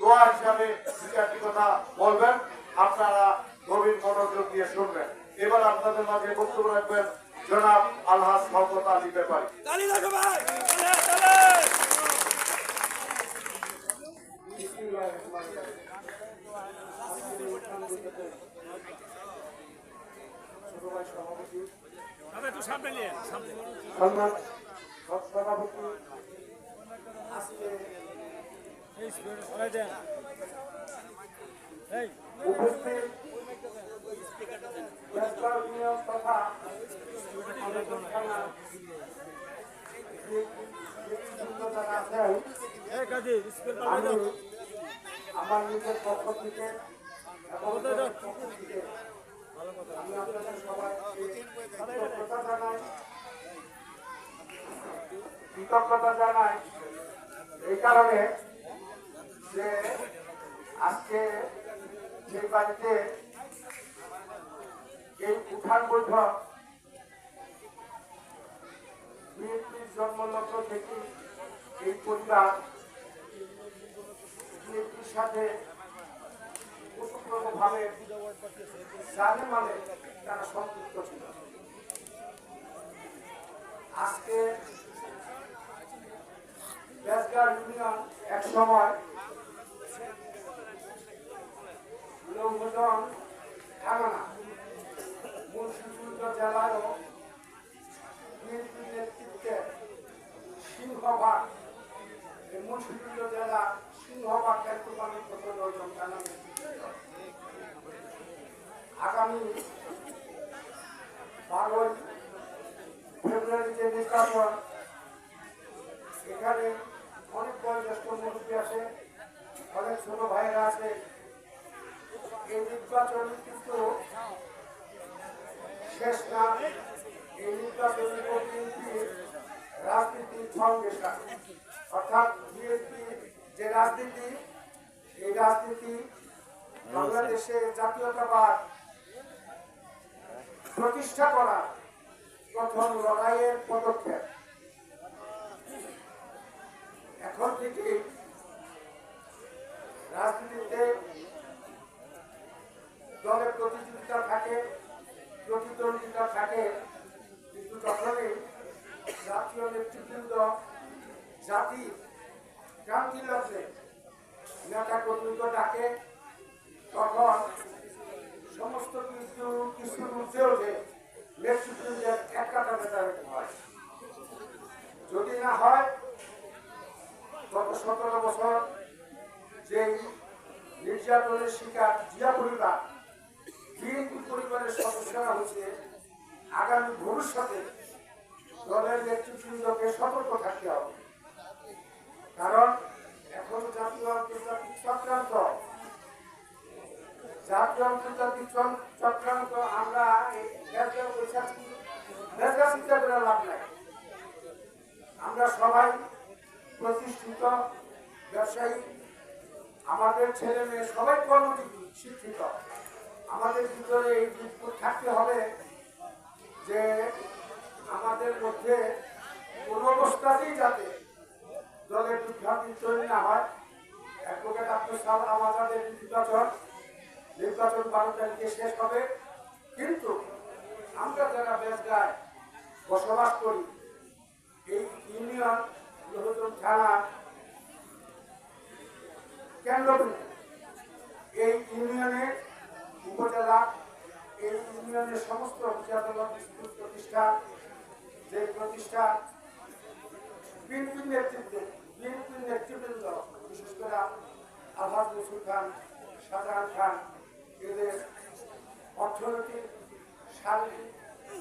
দোয়া হিসাবে দু চারটি কথা বলবেন আপনারা গভীর মনোযোগ দিয়ে শুনবেন। এবার আপনাদের মাঝে বক্তব্য রাখবেন জনাব আলহাজ শওকত আলী ব্যাপারী। সম্মান সভাপতি আজকে উপস্থিত তথা আমার নিজের পক্ষ থেকে আমি আপনাদের সবাইকে জানাই কৃতজ্ঞতা জানাই। এই কারণে যে আজকে যে বাড়িতে এই উঠান বৈঠক, বিএনপির জন্মলগ্ন থেকে এই পরিবার বিএনপির সাথে ওতপ্রোতভাবে জানে মানে তারা সম্পৃক্ত ছিল। আজকে বেসগার ইউনিয়ন এক সময় লৌহজন থানা মুন্সিগঞ্জ জেলায়ও বিএনপি নেতৃত্বে সিংহভাগ, এই জেলা দায়িত্ব পালন লৌহজন থানা আগামী বারোই এখানে অনেক বয়োজ্যেষ্ঠ মুরব্বী আছে, অনেক ছোট ভাইরা আছে। এই নির্বাচন কিন্তু শেষ না। এই নির্বাচন বিএনপি রাজনীতির ফাউন্ডেশন অর্থাৎ বিএনপি যে রাজনীতি, এই রাজনীতি বাংলাদেশে জাতীয়তাবাদ প্রতিষ্ঠা করা প্রথম লড়াইয়ের পদক্ষেপ। এখন থেকে রাজনীতিতে দলের প্রতিযোগিতা থাকে, প্রতিদ্বন্দ্বিতা থাকে, কিন্তু যখনই জাতীয় নেতৃবৃন্দ, জাতি ক্রান্তি লক্ষ্যে নেতা কর্মীকে ডাকে। তখন সমস্ত কিছু কিছুর ঊর্ধ্বে ওঠে নেতৃবৃন্দের এক বেতারে হয়। যদি না হয়, গত সতেরো বছর যে নির্যাতনের শিকার জিয়া পরিবার বিএনপি পরিবারের সদস্যরা হচ্ছে আগামী ভবিষ্যতে দলের নেতৃবৃন্দকে সতর্ক থাকতে হবে। কারণ এখন জাতীয় আন্তর্জাতিক চক্রান্ত। জাতীয় আন্তর্জাতিক চক্রান্ত আমরা লাভ নাই। আমরা সবাই প্রতিষ্ঠিত, ব্যবসায়ী, আমাদের ছেলে মেয়ে সবাই কর্মজীবী, শিক্ষিত। আমাদের ভিতরে এই দিকগুলো থাকতে হবে যে আমাদের মধ্যে কোন অবস্থাতেই যাতে দলের বিভ্রান্তি তৈরি না হয়। অ্যাডভোকেট আব্দুল সালাম আমাদের নির্বাচন নির্বাচন বারো তারিখে শেষ হবে। কিন্তু আমরা যারা বেসগায় বসবাস করি, এই ইউনিয়ন লোহজন থানা, কেন্দ্রবিন্দু, এই ইউনিয়নের উপজেলা, এই ইউনিয়নের সমস্ত স্কুল প্রতিষ্ঠান, যে প্রতিষ্ঠান বিএনপির নেতৃত্বে বিএনপির নেতৃবৃন্দ, বিশেষ করে আলহাজ মসুর খান, শাহজাহান খান, এদের অর্থনৈতিক, শারীরিক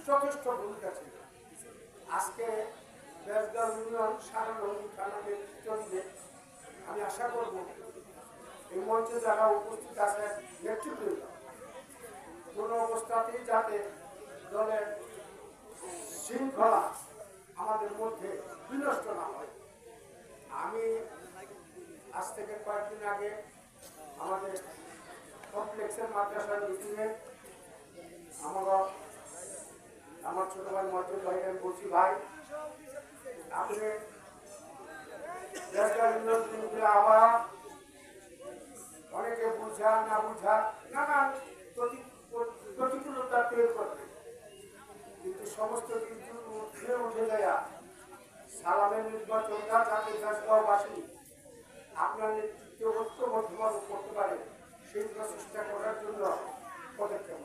যথেষ্ট ভূমিকা ছিল। আজকে বেজগাঁও ইউনিয়ন সাধারণ থানা নেতৃত্ব আমি আশা করব এই মঞ্চে যারা উপস্থিত আছেন নেতৃবৃন্দ কোন অবস্থাতেই যাতে দলের শৃঙ্খলা আমাদের মধ্যে বিনষ্ট না হয়। আমি আজ থেকে কয়েকদিন আগে আমাদের কমপ্লেক্সের মাদ্রাসার মিটিংয়ে আমার আমার ছোট ভাই মর্জন ভাই আমি ভাই, আপনি দেশটা উন্নয়ন আবার বোঝা, নানান প্রতি- প্রতিকূলতা তৈরি করবে কিন্তু সমস্ত কিছু উঠে উঠে যায় সালামের নির্বাচনটা যাতে গাছগাঁওবাসী আপনার নেতৃত্বে ঐক্যবদ্ধভাবে করতে পারে, সেই প্রচেষ্টা করার জন্য পদক্ষেপ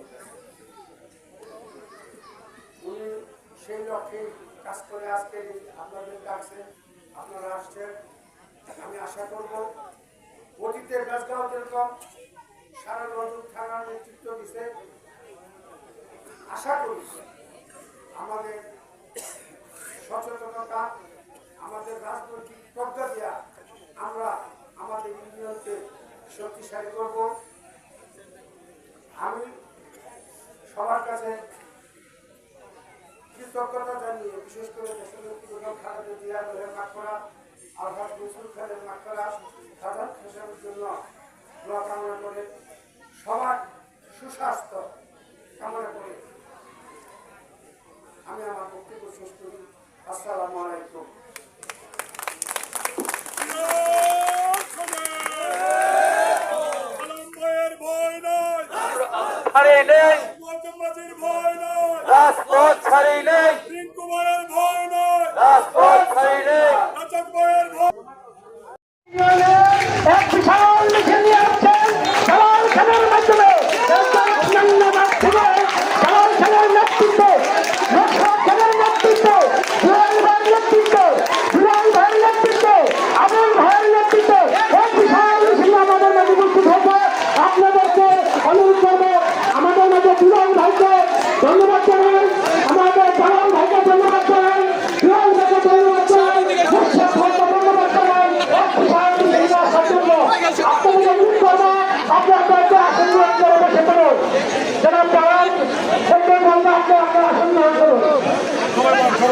উনি সেই লক্ষ্যে কাজ করে আজকে আপনাদের ডাকছেন আপনারা আসছেন। আমি আশা করব অতীতে গাছগাঁও যেরকম সারা নজর থানার নেতৃত্ব দিছে, আশা করি আমাদের সচেতনতা আমাদের রাজনৈতিক প্রজ্ঞা দিয়া আমরা আমাদের ইউনিয়নকে শক্তিশালী করব। আমি সবার কাছে কৃতজ্ঞতা জানিয়ে, বিশেষ করে খালেদা সাধারণ করে, সবার সুস্বাস্থ্য কামনা করে আমি আমার বক্তব্য শেষ করি। আসসালামু আলাইকুম। ছাড়ি নেই। রাজপথ ছাড়ি নেই। রিঙ্কু ভয়ের ভয় নয়। রাজপথ ছাড়ি নেই। এক বিশাল মিছিল নিয়ে আসছেন খানের মাধ্যমে অন্যান্য মাধ্যমে সালাল খানের নেতৃত্বে নকশাদ খানের নেতৃত্বে দুলাল ভাইয়ের নেতৃত্বে দুলাল ভাইয়ের নেতৃত্বে আবুল ভাইয়ের নেতৃত্বে এক বিশাল মিছিল আমাদের মাঝে উপস্থিত হয়েছে আপনাদেরকে অনুরোধ করব আমাদের মাঝে দুলাল ভাইকে ধন্যবাদ জানাই আমাদের জালাল ভাইকে ধন্যবাদ জানাই দুলাল ভাইকে ধন্যবাদ জানাই মুর্শিদ ভাইকে ধন্যবাদ জানাই এক বিশাল মিছিল আসার জন্য আপনাদের অনুরোধ করব আপনাদেরকে আসন গ্রহণ করে বসে পড়ুন জনাব জালাল সেটা বলব আপনি আপনার আসন গ্রহণ করুন জনাব জালাল সেখানে অনুরোধ করছি আপনি স্টেজে বসুন আপনি আপনার আসন গ্রহণ করুন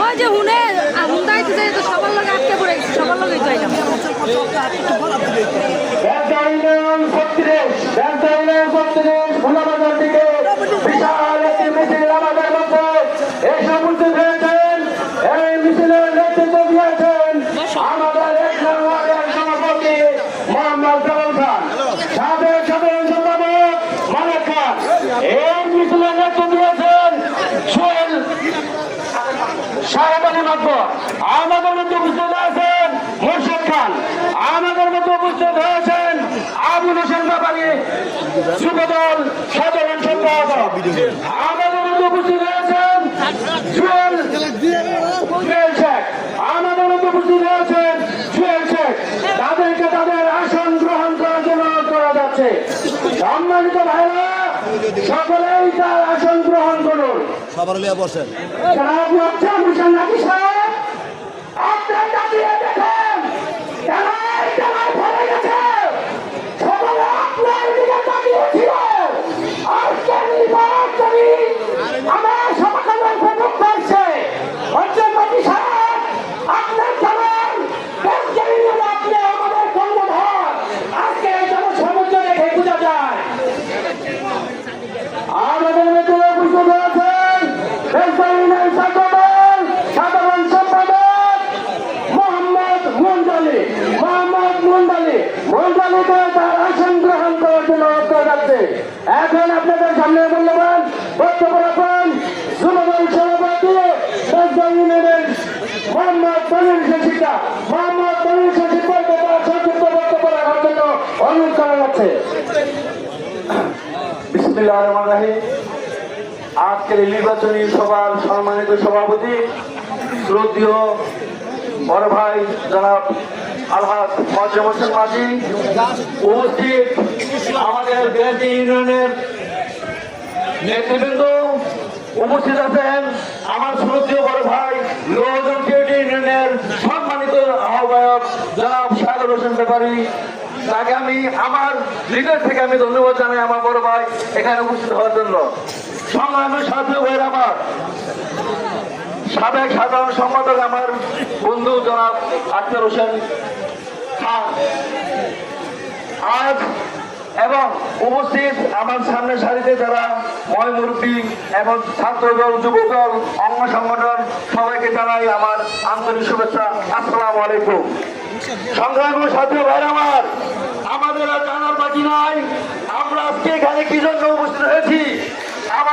ওই যে হুনে হুন্দা আইতেছে তো সবার লগে আটকে পড়ে গেছে সবার লগে তো আইলাম ব্যাংকাইনাম ছত্রিশ ব্যাংকাইনাম ছত্রিশ ভোলাবাজার এই মিছিলের নেতৃত্ব দিয়েছেন সোহেল সাহেব আলী মাকবর আমাদের মধ্যে উপস্থিত আছেন মোর্শেদ খান। আমাদের মধ্যে হয়েছেন আবুল হোসেন বাবালি যুবদল, সাধারণ সম্পাদক। আমাদের মধ্যে উপস্থিত হয়েছেন শেখ। আমাদের মধ্যে উপস্থিত হয়েছেন শেখ। তাদেরকে তাদের আসন গ্রহণ করা যাচ্ছে। সম্মানিত ভাইরা সকলেই তার আসন গ্রহণ করুন। সবার লিয়া বসেন। আপনার রেলসাইনের সাধারণ সাধারণ সম্পাদক মোহাম্মদ মুন্ডালি মোহাম্মদ মুন্ডালি। মুন্ডালিকে তার আসন গ্রহণ করার জন্য অনুরোধ যাচ্ছে। এখন আপনাদের সামনে মূল্যবান বক্তব্য রাখেন। যুবদল সভাপতি ইউনিয়নের মোহাম্মদ তনির শিক্ষিকা মোহাম্মদ তনির শিক্ষিকাকে তার সংক্ষিপ্ত বক্তব্য রাখার জন্য অনুরোধ করা যাচ্ছে বিসমিল্লাহ রহমান রাহিম। আজকের নির্বাচনী সভার সম্মানিত সভাপতি, শ্রদ্ধীয় বড় ভাই জনাব আলহাজ মজরম হোসেন মাঝি, উপস্থিত আমাদের বিরাটি ইউনিয়নের নেতৃবৃন্দ উপস্থিত আছেন আমার শ্রদ্ধীয় বড় ভাই লোহজন বিরাটি ইউনিয়নের সম্মানিত আহ্বায়ক জনাব সাগর হোসেন ব্যাপারী। তাকে আমি, আমার হৃদয় থেকে আমি ধন্যবাদ জানাই আমার বড় ভাই এখানে উপস্থিত হওয়ার জন্য। সংগ্রামের সাথে ভাইয়ের আমার। সাবেক সাধারণ সম্পাদক আমার বন্ধু জনাব আক্তার হোসেন খান। আজ এবং উপস্থিত আমার সামনে সারিতে যারা ময় মুরব্বী এবং ছাত্র দল, যুব দল, অঙ্গ সংগঠন, সবাইকে জানাই আমার আন্তরিক শুভেচ্ছা। আসসালামু আলাইকুম। সংগ্রামী সাথী ভাইরা আমার। আমাদের আর জানার বাকি নাই। আমরা আজকে এখানে কি জন্য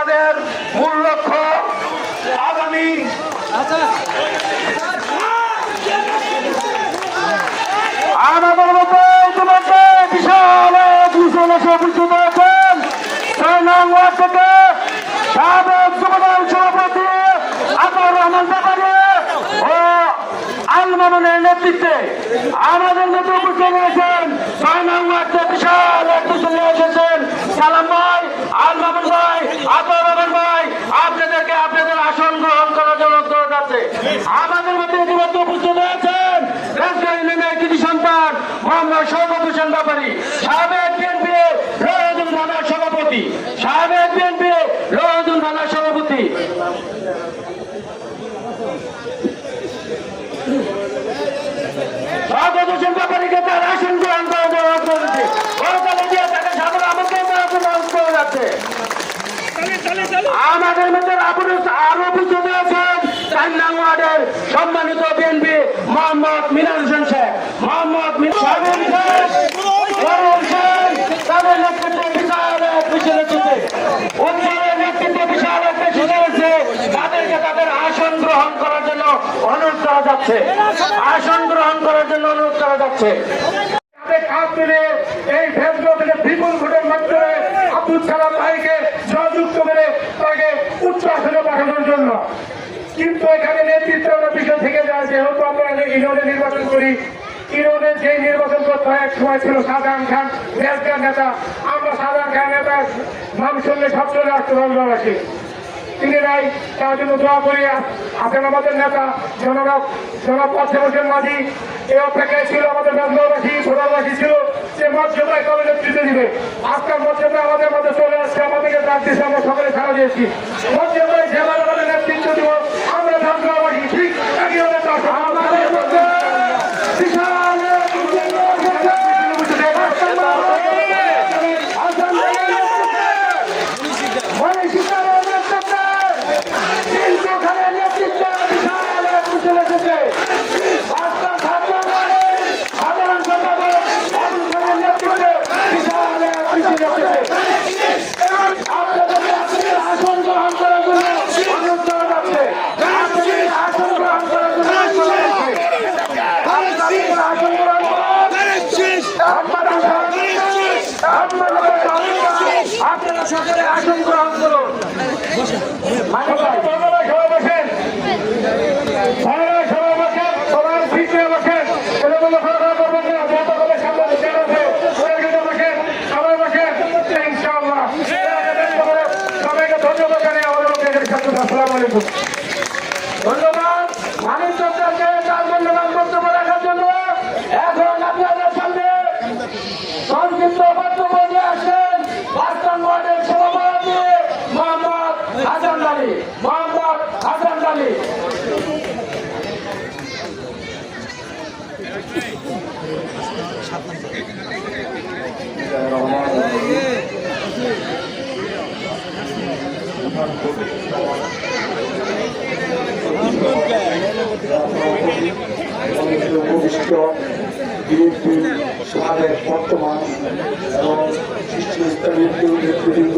আমাদের মূল লক্ষ্য আগামী আমাদের মতো ইতিমধ্যে বিশাল দুশো লক্ষ উপস্থিত আছেন ছয় নং ওয়ার্ড থেকে সাবেক যুবদল সভাপতি আতর রহমান মামুনের নেতৃত্বে আমাদের মধ্যে উপস্থিত হয়েছেন ছয় বিশাল একটা চলে এসেছেন। সালাম ভাই, আল মামুন ভাই আতর রহমান ভাই, আপনাদেরকে আপনাদের আসন গ্রহণ করার জন্য আমাদের মধ্যে ইতিমধ্যে উপস্থিত হয়েছেন রাজশাহী ইউনিয়নের কৃষি সন্তান মোহাম্মদ সৌরভ হোসেন ব্যাপারী সাবেক বিএনপি রহিদুল থানার সভাপতি সাবেক বিএনপি রহিদুল থানার সভাপতি স্বাগত হোসেন ব্যাপারীকে তার আসন গ্রহণ করার জন্য অনুরোধ করেছে গতকালে দিয়ে তাকে সাধারণ আমাকে অনুরোধ করে যাচ্ছে আমাদের মধ্যে আরও আছেন চার নং ওয়ার্ডের সম্মানিত বিএনপি মোহাম্মদ মিনার হোসেন মোহাম্মদ তাদের আসন গ্রহণ করার জন্য করা যাচ্ছে। আসন গ্রহণ করার জন্য অনুরোধ করা যাচ্ছে। কাজ মিলে এই ফেসবুক থেকে বিপুল ভোটের মাধ্যমে আব্দুল সালাম ভাইকে সহযুক্ত করে তাকে উচ্চ আসনে পাঠানোর জন্য। কিন্তু এখানে নেতৃত্বের বিষয় থেকে যায়, যেহেতু আমরা ইনোনে নির্বাচন করি ইনোনে যে নির্বাচন করতে হয়, এক সময় ছিল শাহজাহান খান নেতা। আমরা শাহজাহান খান নেতা নাম শুনলে সব চলে আসতে বাংলাবাসী তিনি নাই, তার জন্য দোয়া করি। আছেন আমাদের নেতা, জনরব জনাব পাশে হোসেন মাঝি। এ অপেক্ষায় ছিল আমাদের বাংলাবাসী সোনাবাসী ছিল। যে মর্যাদায় কবে নেতৃত্ব দিবে? আজকাল মর্যাদা আমাদের মধ্যে চলে আসছে, আমাদেরকে ডাক দিয়েছে আমরা সকলে সারা দিয়েছি। মর্যাদায় যেভাবে আমাদের নেতৃত্ব দিব আমরা বাংলাবাসী ঠিক একইভাবে তার আমাদের মধ্যে বিশাল মনে শিকারের নেতৃত্বে তিনশো খানের নেতৃত্বে বিশাল এক মিছিল এসেছে রাস্তা ছাত্র দলের সাধারণ সম্পাদক আবুল খানের নেতৃত্বে বিশাল এক মিছিল এসেছে আপনাদেরকে আপনাদের আসন গ্রহণ করার জন্য অনুরোধ করা যাচ্ছে আপনাদের আসন গ্রহণ করার জন্য অনুরোধ করা যাচ্ছে আপনাদের আসন গ্রহণ করুন আপনারা সকলে আপনারা সকলে আপনারা সকলে আসন গ্রহণ করুন মানে বাবারা সবাই বসেন ভাইরা সবাই বসেন সবার পিছিয়ে বসেন এরকম খারাপ করবেন না যত করে সামনে বসে আছে ওদের কিন্তু বসেন সবাই বসেন ইনশাআল্লাহ সবাইকে ধন্যবাদ জানিয়ে আমাদের মধ্যে আসসালামু আলাইকুম ধন্যবাদ মানিক চক্রকে তার মূল্যবান বক্তব্য রাখার জন্য এখন আপনাদের সামনে সংক্ষিপ্ত বক্তব্য নিয়ে আসেন বাস্তব ওয়ার্ডের সভাপতি মোহাম্মদ হাসান আলী মোহাম্মদ হাসান আলী উপবিষ্ট বিএনপির সাবেক বর্তমান এবং শীর্ষস্থানীয় নেতৃবৃন্দ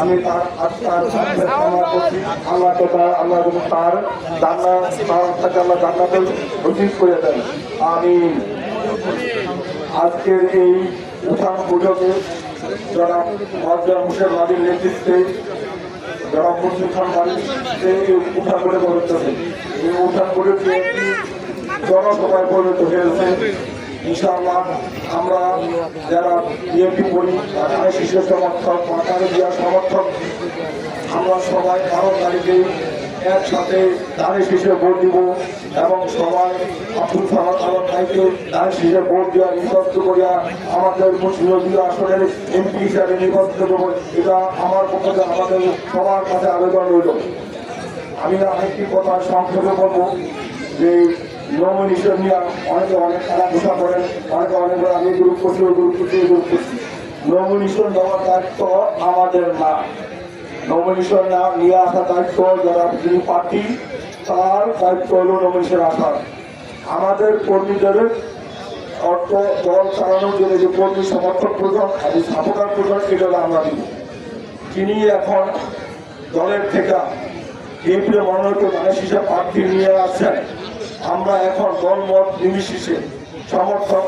আমি তার আল্লাহ আল্লাহ যেন তার জান্না তার আল্লাহ জান্নাতের নসিব করে দেন আমি আজকের এই উঠান পুজোকে যারা মর্যাদা মুখের বাড়ির নেতৃত্বে যারা মুসলিম খান বাড়ির এই উঠান করে পরিণত এই উঠান করে জনসভায় পরিণত হয়েছে। ইনশাআল্লাহ আমরা যারা বিএনপি করি, ঢাকায় শিশু সমর্থক মাথায় দেওয়ার সমর্থক, আমরা সবাই বারো তারিখে একসাথে ধানের শীষে ভোট দিব এবং সবাই আব্দুল সালাম আলম ভাইকে ধানের শীষে ভোট দেওয়া নির্বাচিত করিয়া আমাদের মুসলিম আসনের এমপি হিসাবে নির্বাচিত করব। এটা আমার পক্ষ থেকে আমাদের সবার কাছে আবেদন রইল। আমি আরেকটি কথা সংক্ষেপে বলব যে নমিনেশন নিয়ে অনেকে অনেক খারাপ ঘোষণা করেন, অনেকে অনেক আমি গ্রুপ করছি, ওই গ্রুপ করছি, ওই গ্রুপ করছি। নমিনেশন দেওয়ার দায়িত্ব আমাদের না। নমিনেশন না, নিয়ে আসা দায়িত্ব যারা যিনি প্রার্থী তার দায়িত্ব হলো নমিনেশন আসার। আমাদের কর্মীদের অর্থ, দল চালানোর জন্য যে কর্মী সমর্থক প্রধান এবং সাপোর্টার প্রধান, সেটা আমরা দিব যিনি এখন দলের থেকে বিএনপির মনোনীত ধানের শীষে প্রার্থী নিয়ে আসছেন আমরা এখন দল মত নির্বিশেষে সমর্থক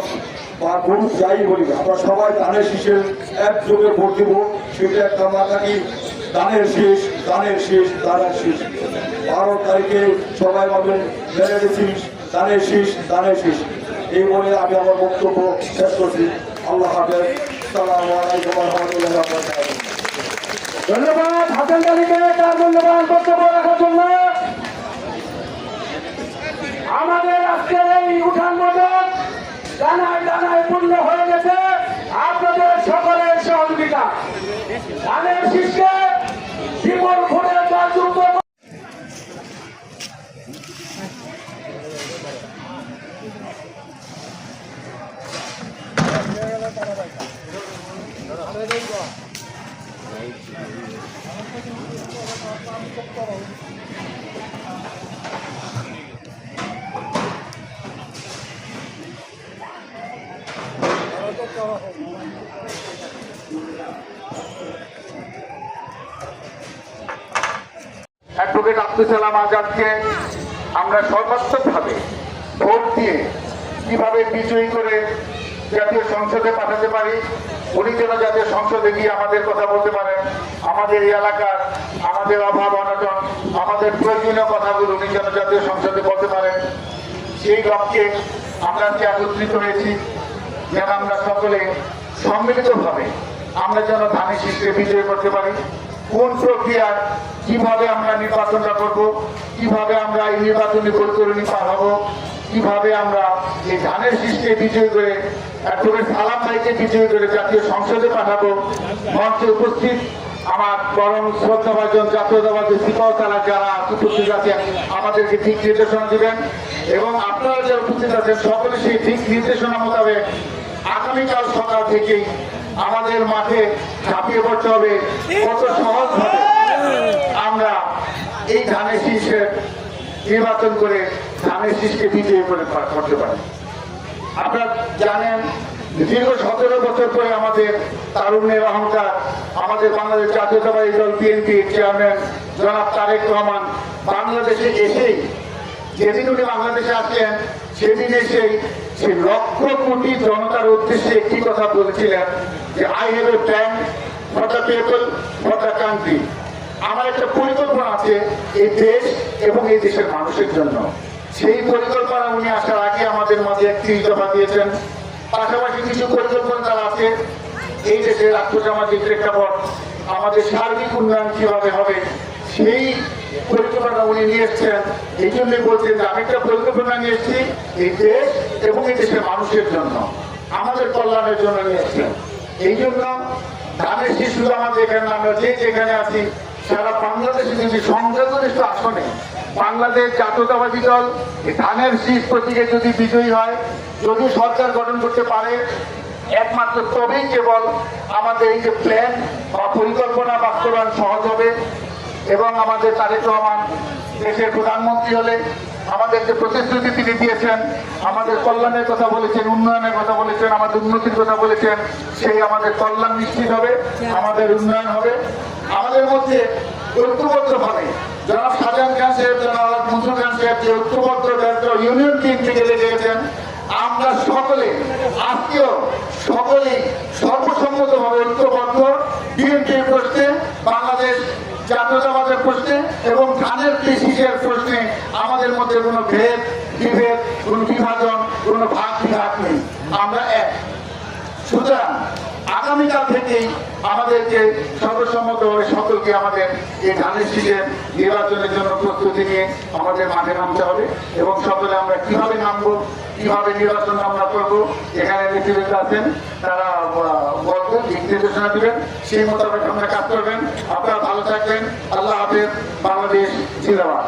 বা গ্রুপ যাই বলি আমরা সবাই দানের শীষের একযোগে ভোট দেব, সেটা একটা মাথাকি দানের শেষ দানের শেষ দানের শেষ। বারো তারিখে সবাই পাবেন শীষ দানের শেষ দানের শেষ। এই বলে আমি আমার বক্তব্য শেষ করছি। আল্লাহ হাফেজ। সালাম ধন্যবাদ। হাসান আলীকে তার মূল্যবান বক্তব্য রাখার জন্য। আমাদের আজকের এই উঠান মদন জানায় জানায় পূর্ণ হয়ে গেছে। আপনাদের সকলের সহযোগিতা। ধানের বিমল ভোটের দল দ্রুত অ্যাডভোকেট আব্দুল সালাম আজাদকে আমরা সর্বাত্মকভাবে ভোট দিয়ে কীভাবে বিজয়ী করে জাতীয় সংসদে পাঠাতে পারি, উনি যেন জাতীয় সংসদে গিয়ে আমাদের কথা বলতে পারেন, আমাদের এই এলাকার, আমাদের অভাব অনটন, আমাদের প্রয়োজনীয় কথাগুলো উনি যেন জাতীয় সংসদে বলতে পারেন। সেই লক্ষ্যে আমরা আজকে একত্রিত হয়েছি যেন আমরা সকলে সম্মিলিতভাবে আমরা যেন ধানের শীর্ষে বিজয় করতে পারি। কোন প্রক্রিয়ায় কীভাবে আমরা নির্বাচনটা করব? কীভাবে আমরা এই নির্বাচনী পরিকরণী পার হব? কীভাবে আমরা এই ধানের শীর্ষে বিজয় করে অ্যাডভোকেট সালাম ভাইকে বিজয়ী করে জাতীয় সংসদে পাঠাবো? মঞ্চে উপস্থিত আমার পরম শ্রদ্ধাভাজন জাতীয়তাবাদী সিপাহ তারা যারা উপস্থিত আছেন আমাদেরকে ঠিক নির্দেশনা দিবেন। এবং আপনারা যারা উপস্থিত আছেন, সকলে সেই ঠিক নির্দেশনা মোতাবেক আগামীকাল সকাল থেকেই আমাদের মাঠে ঝাঁপিয়ে পড়তে হবে। কত সহজভাবে। আমরা এই ধানের শীর্ষের নির্বাচন করে ধানের শীষকে বিজয়ী করে করতে পারে। আপনারা জানেন, দীর্ঘ সতেরো বছর পরে আমাদের তারুণ্যের অহংকার, আমাদের বাংলাদেশ জাতীয়তাবাদী দল বিএনপি চেয়ারম্যান জনাব তারেক রহমান বাংলাদেশে এসেই যেদিন উনি বাংলাদেশে আসলেন, সেদিন এসেই সে লক্ষ কোটি জনতার উদ্দেশ্যে একটি কথা বলেছিলেন যে I have a plan for the people for the country আমার একটা পরিকল্পনা আছে এই দেশ এবং এই দেশের মানুষের জন্য। সেই পরিকল্পনা উনি আসার আগে আমাদের মাঝে একটি দফা দিয়েছেন। পাশাপাশি কিছু পরিকল্পনা তার আছে। এই দেশের আর্থসামাজিক প্রেক্ষাপট আমাদের সার্বিক উন্নয়ন কীভাবে হবে, সেই পরিকল্পনা উনি নিয়ে এসছেন। এই জন্যই বলছেন যে আমি একটা পরিকল্পনা নিয়ে এসেছি এই দেশ এবং এই দেশের মানুষের জন্য, আমাদের কল্যাণের জন্য নিয়ে এসছেন। এই জন্য ধানের শিশু আমাদের এখানে, আমরা যে যেখানে আছি সারা বাংলাদেশে যদি সংখ্যাগরিষ্ঠ আসনে, বাংলাদেশ জাতীয়তাবাদী দল ধানের শীষ প্রতীকে যদি বিজয়ী হয়, যদি সরকার গঠন করতে পারে, একমাত্র তবেই কেবল আমাদের এই যে প্ল্যান বা পরিকল্পনা বাস্তবায়ন সহজ হবে এবং আমাদের তারেক রহমান দেশের প্রধানমন্ত্রী হলে আমাদের যে প্রতিশ্রুতি তিনি দিয়েছেন, আমাদের কল্যাণের কথা বলেছেন, উন্নয়নের কথা বলেছেন, আমাদের উন্নতির কথা বলেছেন, সেই আমাদের কল্যাণ নিশ্চিত হবে, আমাদের উন্নয়ন হবে। আমাদের মধ্যে ঐক্যবদ্ধ ভাবে জনাব শাহজাহান খান সাহেব, জনাব মনসুর খান সাহেব যে ঐক্যবদ্ধ ইউনিয়ন টিম থেকে লেগেছেন আমরা সকলে আজকেও সকলেই সর্বসম্মতভাবে ঐক্যবদ্ধ বিএনপির প্রশ্নে, বাংলাদেশ জাতীয়তাবাদের প্রশ্নে এবং ধানের কৃষির প্রশ্নে আমাদের মধ্যে কোনো ভেদ, বিভেদ, কোনো বিভাজন, কোনো ভাগ, বিভাগ নেই। আমরা এক। সুতরাং আগামীকাল থেকেই আমাদেরকে সর্বসম্মতভাবে সকলকে আমাদের এই ধানের শীতের নির্বাচনের জন্য প্রস্তুতি নিয়ে আমাদের মাঠে নামতে হবে এবং সকলে আমরা কীভাবে নামবো, কীভাবে নির্বাচন আমরা করব, এখানে নেতৃবৃন্দ আছেন, তারা বলবেন নির্দেশনা দিবেন, সেই মোতাবেক আমরা কাজ করবেন। আপনারা ভালো থাকবেন। আল্লাহ হাফেজ। বাংলাদেশ জিন্দাবাদ।